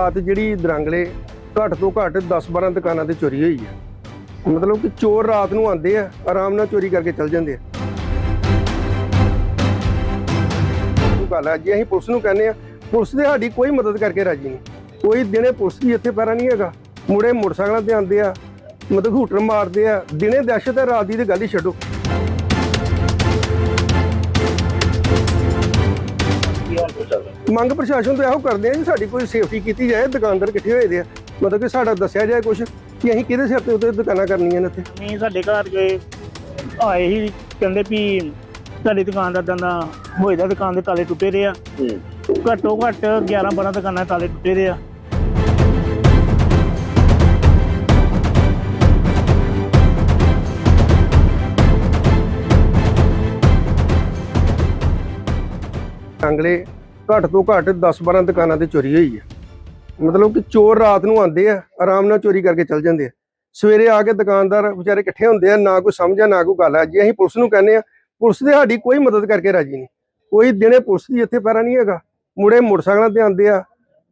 ਰਾਤ ਜਿਹੜੀ ਦਰੰਗਲੇ ਘੱਟ ਤੋਂ ਘੱਟ 10-12 ਦੁਕਾਨਾਂ ਤੇ ਚੋਰੀ ਹੋਈ ਹੈ। ਮਤਲਬ ਕਿ ਚੋਰ ਰਾਤ ਨੂੰ ਆਉਂਦੇ ਆ, ਆਰਾਮ ਨਾਲ ਚੋਰੀ ਕਰਕੇ ਚਲ ਜਾਂਦੇ ਆ। ਗੱਲ ਹੈ ਜੇ ਅਸੀਂ ਪੁਲਿਸ ਨੂੰ ਕਹਿੰਦੇ ਆ, ਪੁਲਿਸ ਦੇ ਸਾਡੀ ਕੋਈ ਮਦਦ ਕਰਕੇ ਰਾਜੀ ਨਹੀਂ। ਕੋਈ ਦਿਨੇ ਪੁਲਿਸ ਦੀ ਇੱਥੇ ਪੈਰਾ ਨਹੀਂ ਹੈਗਾ। ਮੁੜੇ ਮੋਟਰਸਾਈਕਲਾਂ ਤੇ ਆਉਂਦੇ ਆ, ਮਤਲਬ ਹੂਟਰ ਮਾਰਦੇ ਆ, ਦਿਨੇ ਦਹਿਸ਼ਤ ਹੈ, ਰਾਤ ਦੀ ਤੇ ਗੱਲ ਹੀ ਛੱਡੋ। ਮੰਗ ਪ੍ਰਸ਼ਾਸਨ ਤੋਂ ਇਹੋ ਕਰਦੇ ਆ ਜੀ ਸਾਡੀ ਕੋਈ ਸੇਫਟੀ ਕੀਤੀ ਜਾਏ ਦੁਕਾਨਦਾਰ ਇਕੱਠੇ ਹੋਏ ਦੇ ਆ। ਮਤਲਬ ਕਿ ਸਾਡਾ ਦੱਸਿਆ ਜਾਏ ਕੁਝ ਕਿ ਅਸੀਂ ਕਿਹਦੇ ਸਿਰ ਤੇ ਉੱਤੇ ਦੁਕਾਨਾਂ ਕਰਨੀਆਂ ਨੇ ਇੱਥੇ? ਨਹੀਂ ਸਾਡੇ ਘਰ ਗਏ ਆਏ ਹੀ ਕਹਿੰਦੇ ਵੀ ਸਾਡੀ ਦੁਕਾਨ ਦਾ ਦੰਦਾ ਹੋਏ ਦਾ ਦੁਕਾਨ ਦੇ ਤਾਲੇ ਟੁੱਟੇ ਆ। ਘੱਟੋ ਘੱਟ 11 12 ਦੁਕਾਨਾਂ ਦੇ ਤਾਲੇ ਟੁੱਟੇ ਦੇ ਆ। ਅੰਗਲੇ ਘੱਟ ਤੋਂ ਘੱਟ 10-12 ਦੁਕਾਨਾਂ ਤੇ ਚੋਰੀ ਹੋਈ ਹੈ। ਮਤਲਬ ਕਿ ਚੋਰ ਰਾਤ ਨੂੰ ਆਉਂਦੇ ਆ, ਆਰਾਮ ਨਾਲ ਚੋਰੀ ਕਰਕੇ ਚਲ ਜਾਂਦੇ ਆ। ਸਵੇਰੇ ਆ ਕੇ ਦੁਕਾਨਦਾਰ ਵਿਚਾਰੇ ਇਕੱਠੇ ਹੁੰਦੇ ਆ, ਨਾ ਕੋਈ ਸਮਝਾ ਨਾ ਕੋਈ ਗੱਲ ਆ। ਜੇ ਅਸੀਂ ਪੁਲਿਸ ਨੂੰ ਕਹਿੰਦੇ ਆ, ਪੁਲਿਸ ਦੇ ਸਾਡੀ ਕੋਈ ਮਦਦ ਕਰਕੇ ਰਾਜੀ ਨਹੀਂ। ਕੋਈ ਦਿਨੇ ਪੁਲਿਸ ਦੀ ਇੱਥੇ ਪੈਰਾ ਨਹੀਂ ਹੈਗਾ। ਮੁੜੇ ਮੋਟਰਸਾਈਕਲਾਂ ਤੇ ਆਉਂਦੇ ਆ,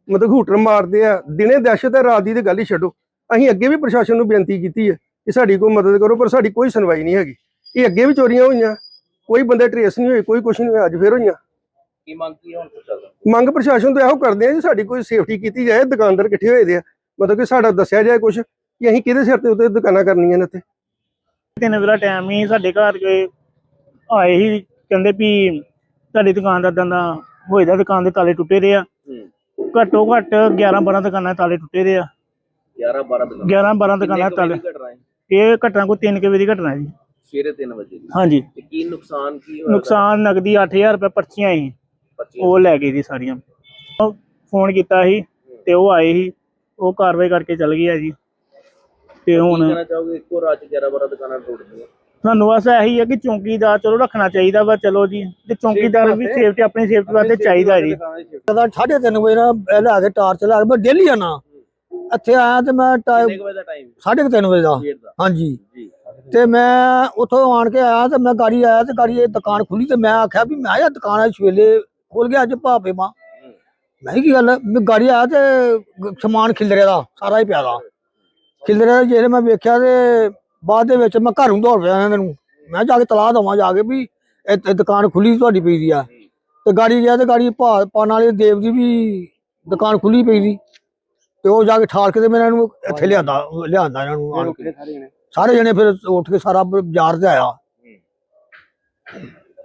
ਮਤਲਬ ਹੂਟਰ ਮਾਰਦੇ ਆ। ਦਿਨੇ ਦਹਿਸ਼ਤ ਹੈ, ਰਾਤ ਦੀ ਤੇ ਗੱਲ ਹੀ ਛੱਡੋ। ਅਸੀਂ ਅੱਗੇ ਵੀ ਪ੍ਰਸ਼ਾਸਨ ਨੂੰ ਬੇਨਤੀ ਕੀਤੀ ਹੈ ਕਿ ਸਾਡੀ ਕੋਈ ਮਦਦ ਕਰੋ, ਪਰ ਸਾਡੀ ਕੋਈ ਸੁਣਵਾਈ ਨਹੀਂ ਹੈਗੀ। ਇਹ ਅੱਗੇ ਵੀ ਚੋਰੀਆਂ ਹੋਈਆਂ, ਕੋਈ ਬੰਦੇ ਟਰੇਸ ਨਹੀਂ ਹੋਏ, ਕੋਈ ਕੁਛ ਨਹੀਂ ਹੋਇਆ, ਅੱਜ ਫੇਰ ਹੋਈਆਂ। ਕੀ ਮੰਗ ਕੀ ਹੁਣ ਪ੍ਰਸ਼ਾਸਨ ਮੰਗ ਪ੍ਰਸ਼ਾਸਨ ਤੋਂ ਇਹੋ ਕਰਦੇ ਆ ਜੀ ਸਾਡੀ ਕੋਈ ਸੇਫਟੀ ਕੀਤੀ ਜਾਏ ਦੁਕਾਨਦਾਰ ਇਕੱਠੇ ਹੋਏ ਦੇ ਆ। ਮਤਲਬ ਕਿ ਸਾਡਾ ਦੱਸਿਆ ਜਾਏ ਕੁਝ ਕਿ ਅਸੀਂ ਕਿਹਦੇ ਸਿਰ ਤੇ ਉੱਤੇ ਦੁਕਾਨਾਂ ਕਰਨੀਆਂ ਨੇ ਇੱਥੇ? ਤਿੰਨ ਵਜੇ ਦਾ ਟਾਈਮ ਹੀ ਸਾਡੇ ਘਰ ਗਏ ਆਏ ਹੀ ਕਹਿੰਦੇ ਵੀ ਸਾਡੀ ਦੁਕਾਨ ਦਾ ਦੰਦਾ ਹੋਏ ਦਾ ਦੁਕਾਨ ਦੇ ਤਾਲੇ ਟੁੱਟੇ ਦੇ ਆ। ਘੱਟੋ ਘੱਟ 11 12 ਦੁਕਾਨਾਂ ਦੇ ਤਾਲੇ ਟੁੱਟੇ ਦੇ ਆ। 11 12 ਦੁਕਾਨ। 11 12 ਦੁਕਾਨਾਂ ਦੇ ਤਾਲੇ। ਇਹ ਘਟਨਾ ਕੋਈ 3 ਵਜੇ ਦੀ ਘਟਨਾ ਜੀ। ਸਵੇਰੇ 3 ਵਜੇ ਦੀ। ਹਾਂਜੀ। ਕੀ ਨੁਕਸਾਨ ਕੀ ਹੋਇਆ? ਨੁਕਸਾਨ ਨਗਦੀ 8000 ਰੁਪਏ ਪਰਚੀਆਂ ਬੱਚੇ ਉਹ ਲੈ ਗਏ ਜੀ ਸਾਰੀਆਂ। ਉਹ ਫੋਨ ਕੀਤਾ ਸੀ ਤੇ ਉਹ ਆਏ ਸੀ। ਉਹ ਕਾਰਵਾਈ ਕਰਕੇ ਚਲ ਗਈ ਆ ਜੀ। ਤੇ ਹੁਣ ਕਹਿਣਾ ਚਾਹੋਗੇ? ਇੱਕੋ ਰਾਤ 'ਚ 11 12 ਦੁਕਾਨਾਂ ਟੁੱਟ ਗਈਆਂ ਸਾਨੂੰ ਬਸ ਇਹੀ ਹੈ ਕਿ ਚੌਂਕੀਦਾਰ ਚਲੋ ਰੱਖਣਾ ਚਾਹੀਦਾ ਵਾ ਚਲੋ ਜੀ। ਤੇ ਚੌਂਕੀਦਾਰ ਵੀ ਸੇਫਟੀ ਆਪਣੀ ਸੇਫਟੀ ਵਾਸਤੇ ਚਾਹੀਦਾ ਜੀ। ਕਦਾ 3:30 ਵਜੇ ਨਾ ਇਹ ਲੈ ਕੇ ਟਾਰਚ ਲਾ ਕੇ ਮੈਂ ਡੇਲੀ ਆਣਾ ਇੱਥੇ ਆਇਆ ਤੇ ਮੈਂ ਕੁ ਵਜੇ ਦਾ ਟਾਈਮ? 3:30 ਵਜੇ ਦਾ। ਹਾਂਜੀ। ਜੀ। ਤੇ ਮੈਂ ਉੱਥੋਂ ਆਣ ਕੇ ਆਇਆ ਤੇ ਮੈਂ ਗਾੜੀ ਆਇਆ ਤੇ ਗਾੜੀ ਇਹ ਦੁਕਾਨ ਖੁੱਲੀ ਤੇ ਮੈਂ ਆਖਿਆ ਵੀ ਮੈਂ ਇਹ ਦੁਕਾਨ ਅੱਜ ਸਵੇਲੇ ਖੋਲ ਗਿਆ ਅੱਜ ਭਾਪੇ ਮਾਂ। ਮੈਂ ਕੀ ਗੱਲ? ਮੈਂ ਗਾੜੀ ਆਇਆ ਤੇ ਸਮਾਨ ਖਿਲਰਿਆ ਦਾ ਸਾਰਾ ਹੀ ਪਿਆ ਦਾ ਖਿਲਰਿਆ ਜਿਹੜੇ ਮੈਂ ਵੇਖਿਆ ਤੇ ਬਾਅਦ ਦੇ ਵਿੱਚ ਮੈਂ ਘਰੋਂ ਦੌੜ ਪਿਆ ਇਹਨਾਂ ਨੂੰ। ਮੈਂ ਜਾ ਕੇ ਤਲਾਹ ਦਵਾਂ ਜਾ ਕੇ ਵੀ ਇਹ ਦੁਕਾਨ ਖੁੱਲੀ ਤੁਹਾਡੀ ਪਈ ਦੀ ਆ। ਤੇ ਗਾੜੀ ਗਿਆ ਤੇ ਗਾੜੀ ਪਾਣ ਵਾਲੇ ਦੇਵ ਦੀ ਵੀ ਦੁਕਾਨ ਖੁੱਲੀ ਪਈ ਦੀ। ਤੇ ਉਹ ਜਾ ਕੇ ਠਾਲ ਕੇ ਤੇ ਮੈਂ ਇਹਨਾਂ ਨੂੰ ਇੱਥੇ ਲਿਆਂਦਾ ਲਿਆਂਦਾ ਇਹਨਾਂ ਨੂੰ ਸਾਰੇ ਜਣੇ। ਫਿਰ ਉੱਠ ਕੇ ਸਾਰਾ ਬਾਜ਼ਾਰ ਤੇ ਆਇਆ।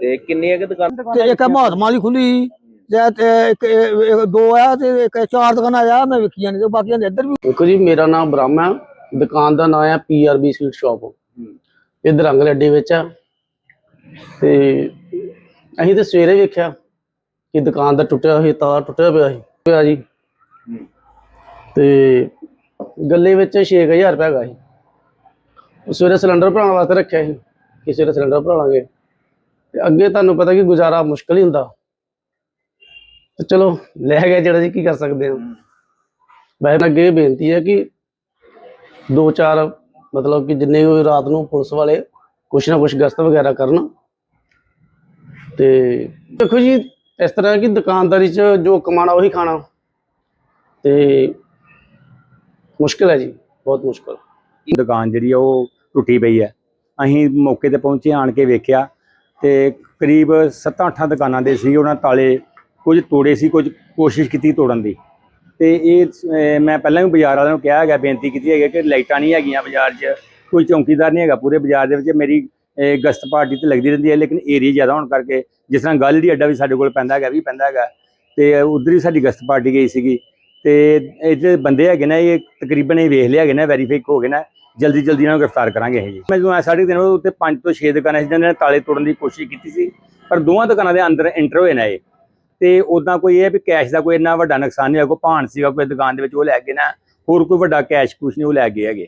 ਤੇ ਕਿੰਨੀਆਂ ਕਿ ਦੁਕਾਨ? ਤੇ ਇੱਕ ਮਹਾਤਮਾ ਦੀ ਖੁੱਲੀ ਤੇ ਤੇ ਇੱਕ ਇੱਕ ਦੋ ਆ ਤੇ ਇੱਕ ਚਾਰ ਦੁਕਾਨਾਂ ਆ ਮੈਂ ਵੇਖੀਆਂ ਨੇ ਤੇ ਬਾਕੀਆਂ ਦੇ ਇੱਧਰ ਵੀ। ਦੇਖੋ ਜੀ ਮੇਰਾ ਨਾਮ ਬ੍ਰਹਮ ਹੈ। ਦੁਕਾਨ ਦਾ ਨਾਮ ਹੈ ਪੀਆਰਬੀ ਸਵੀਟ ਸ਼ਾਪ। ਇਹ ਦਰੰਗਲ ਅੱਡੇ ਵਿੱਚ ਆ। ਤੇ ਅਸੀਂ ਤੇ ਸਵੇਰੇ ਵੇਖਿਆ ਕਿ ਦੁਕਾਨ ਦਾ ਟੁੱਟਿਆ ਹੋਇਆ ਤਾਰ ਟੁੱਟਿਆ ਪਿਆ ਸੀ। ਪਿਆ ਜੀ। ਤੇ ਗੱਲੇ ਵਿੱਚ 6000 ਰੁਪਏ ਹੈਗਾ ਸੀ। ਸਵੇਰੇ ਸਿਲੰਡਰ ਭਰਾਉਣ ਵਾਸਤੇ ਰੱਖਿਆ ਸੀ ਕਿ ਸਵੇਰੇ ਸਿਲੰਡਰ ਭਰਾ ਲਾਂਗੇ ਤੇ ਅੱਗੇ ਤੁਹਾਨੂੰ ਪਤਾ ਕਿ ਗੁਜ਼ਾਰਾ ਮੁਸ਼ਕਲ ਹੀ ਹੁੰਦਾ। ਤੇ ਚਲੋ, ਲੈ ਗਏ ਜਿਹੜਾ ਜੀ, ਕੀ ਕਰ ਸਕਦੇ ਹਾਂ? ਵੈਸੇ ਅੱਗੇ ਇਹ ਬੇਨਤੀ ਹੈ ਕਿ ਦੋ ਚਾਰ ਮਤਲਬ ਕਿ ਜਿੰਨੇ ਵੀ ਰਾਤ ਨੂੰ ਪੁਲਿਸ ਵਾਲੇ ਕੁਛ ਨਾ ਕੁਛ ਗਸ਼ਤ ਵਗੈਰਾ ਕਰਨ। ਤੇ ਦੇਖੋ ਜੀ, ਇਸ ਤਰ੍ਹਾਂ ਕਿ ਦੁਕਾਨਦਾਰੀ 'ਚ ਜੋ ਕਮਾਣਾ ਉਹੀ ਖਾਣਾ। ਤੇ ਮੁਸ਼ਕਿਲ ਹੈ ਜੀ, ਬਹੁਤ ਮੁਸ਼ਕਿਲ। ਦੁਕਾਨ ਜਿਹੜੀ ਆ, ਉਹ ਟੁੱਟੀ ਪਈ ਹੈ। ਅਸੀਂ ਮੌਕੇ ਤੇ ਪਹੁੰਚੇ, ਆਣ ਕੇ ਵੇਖਿਆ। ਤੇ ਕਰੀਬ 7-8 ਦੁਕਾਨਾਂ ਦੇ ਸੀ, ਉਹਨਾਂ ਤਾਲੇ ਕੁਝ ਤੋੜੇ ਸੀ, ਕੁਝ ਕੋਸ਼ਿਸ਼ ਕੀਤੀ ਤੋੜਨ ਦੀ। ਤੇ ਇਹ ਮੈਂ ਪਹਿਲਾਂ ਵੀ ਬਾਜ਼ਾਰ ਵਾਲਿਆਂ ਨੂੰ ਕਿਹਾ ਹੈਗਾ, ਬੇਨਤੀ ਕੀਤੀ ਹੈਗੀ ਕਿ ਲਾਈਟਾਂ ਨਹੀਂ ਹੈਗੀਆਂ ਬਾਜ਼ਾਰ 'ਚ, ਕੋਈ ਚੌਂਕੀਦਾਰ ਨਹੀਂ ਹੈਗਾ ਪੂਰੇ ਬਾਜ਼ਾਰ ਦੇ ਵਿੱਚ ਮੇਰੀ ਗਸ਼ਤ ਪਾਰਟੀ ਤੇ ਲੱਗਦੀ ਰਹਿੰਦੀ ਹੈ, ਲੇਕਿਨ ਏਰੀਆ ਜ਼ਿਆਦਾ ਹੋਣ ਕਰਕੇ, ਜਿਸ ਤਰ੍ਹਾਂ ਗੱਲ ਗਾਲੜੀ ਅੱਡਾ ਵੀ ਸਾਡੇ ਕੋਲ ਪੈਂਦਾ ਹੈਗਾ, ਵੀ ਪੈਂਦਾ ਹੈਗਾ। ਤੇ ਉਧਰ ਹੀ ਸਾਡੀ ਗਸ਼ਤ ਪਾਰਟੀ ਗਈ ਸੀਗੀ। ਤੇ ਇਹ ਜਿਹੜੇ ਬੰਦੇ ਹੈਗੇ ਨੇ, ਇਹ ਤਕਰੀਬਨ ਇਹ ਵੇਖ ਲਿਆ ਹੈਗੇ ਨਾ ਵੈਰੀਫਾਈ ਹੋ ਗਏ ਨਾ, ਜਲਦੀ ਜਲਦੀ ਇਹਨਾਂ ਨੂੰ ਗ੍ਰਿਫਤਾਰ ਕਰਾਂਗੇ ਇਹ ਜੀ। ਮੈਂ ਜਦੋਂ ਸਾਢੇ ਤਿੰਨ ਉੱਤੇ ਪੰਜ ਤੋਂ 6 ਦੁਕਾਨਾਂ ਸੀ ਜਿਹਨਾਂ ਨੇ ਤਾਲੇ ਤੋੜਨ ਦੀ ਕੋਸ਼ਿਸ਼ ਕੀਤੀ ਸੀ, ਪਰ ਦੋਵਾਂ ਦੁਕਾਨਾਂ ਦੇ ਅੰਦਰ ਐਂਟਰ ਹੋਏ ਨੇ ਇਹ। ਤੇ ਉਦਾਂ ਕੋਈ ਇਹ ਵੀ ਕੈਸ਼ ਦਾ ਕੋਈ ਇੰਨਾ ਵੱਡਾ ਨੁਕਸਾਨ ਨਹੀਂ ਹੋਇਆ, ਕੋਈ ਭਾਣ ਸੀਗਾ, ਕੋਈ ਦੁਕਾਨ ਦੇ ਵਿੱਚ ਉਹ ਲੈ ਗਏ ਨਾ, ਹੋਰ ਕੋਈ ਵੱਡਾ ਕੈਸ਼ ਕੁਛ ਨਹੀਂ, ਉਹ ਲੈ ਗਏ ਹੈਗੇ।